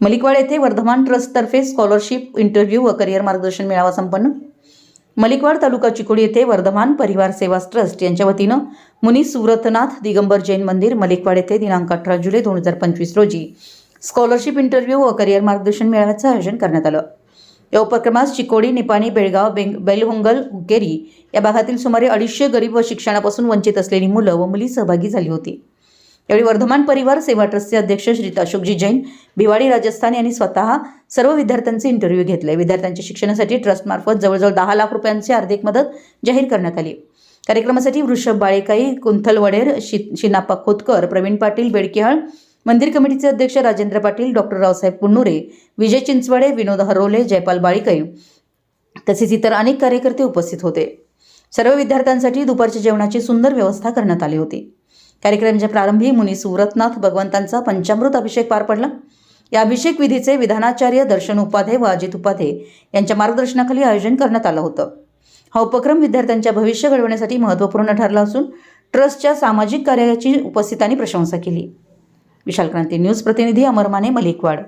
मलिकवाड येथे वर्धमान ट्रस्टतर्फे scholarship interview व करिअर मार्गदर्शन मेळावा संपन्न. मलिकवाड तालुका चिकोडी येथे वर्धमान परिवार सेवा ट्रस्ट यांच्या वतीनं मुनी सुव्रतनाथ दिगंबर जैन मंदिर मलिकवाड येथे दिनांक अठरा जुलै दोन हजार पंचवीस रोजी स्कॉलरशिप इंटरव्ह्यू व करिअर मार्गदर्शन मेळाव्याचं आयोजन करण्यात आलं. या उपक्रमात चिकोडी निपाणी बेळगाव बेंग बेलहोंगल हुकेरी या भागातील सुमारे अडीचशे गरीब व शिक्षणापासून वंचित असलेली मुलं व मुली सहभागी झाली होती. यावेळी वर्धमान परिवार सेवा ट्रस्टचे अध्यक्ष श्री अशोकजी जैन भिवाडी राजस्थान यांनी स्वतः सर्व विद्यार्थ्यांचे इंटरव्ह्यू घेतले. विद्यार्थ्यांच्या शिक्षणासाठी ट्रस्टमार्फत जवळजवळ दहा लाख रुपयांची आर्थिक मदत जाहीर करण्यात आली. कार्यक्रमासाठी वृषभ बाळेकाई कुंथल वडेर शि शिनाप्पा खोतकर प्रवीण पाटील बेडकेहाळ मंदिर कमिटीचे अध्यक्ष राजेंद्र पाटील डॉक्टर रावसाहेब पुन्नुरे विजय चिंचवडे विनोद हरोले जयपाल बाळीकाई तसेच इतर अनेक कार्यकर्ते उपस्थित होते. सर्व विद्यार्थ्यांसाठी दुपारच्या जेवणाची सुंदर व्यवस्था करण्यात आली होती. कार्यक्रमाच्या प्रारंभी मुनी सुव्रतनाथ भगवंतांचा पंचामृत अभिषेक पार पडला. या अभिषेक विधीचे विधानाचार्य दर्शन उपाध्ये व अजित उपाध्ये यांच्या मार्गदर्शनाखाली आयोजन करण्यात आलं होतं. हा उपक्रम विद्यार्थ्यांच्या भविष्य घडवण्यासाठी महत्त्वपूर्ण ठरला असून ट्रस्टच्या सामाजिक कार्याची उपस्थितांनी प्रशंसा केली. विशाल क्रांती न्यूज प्रतिनिधी अमर माने मलिकवाड.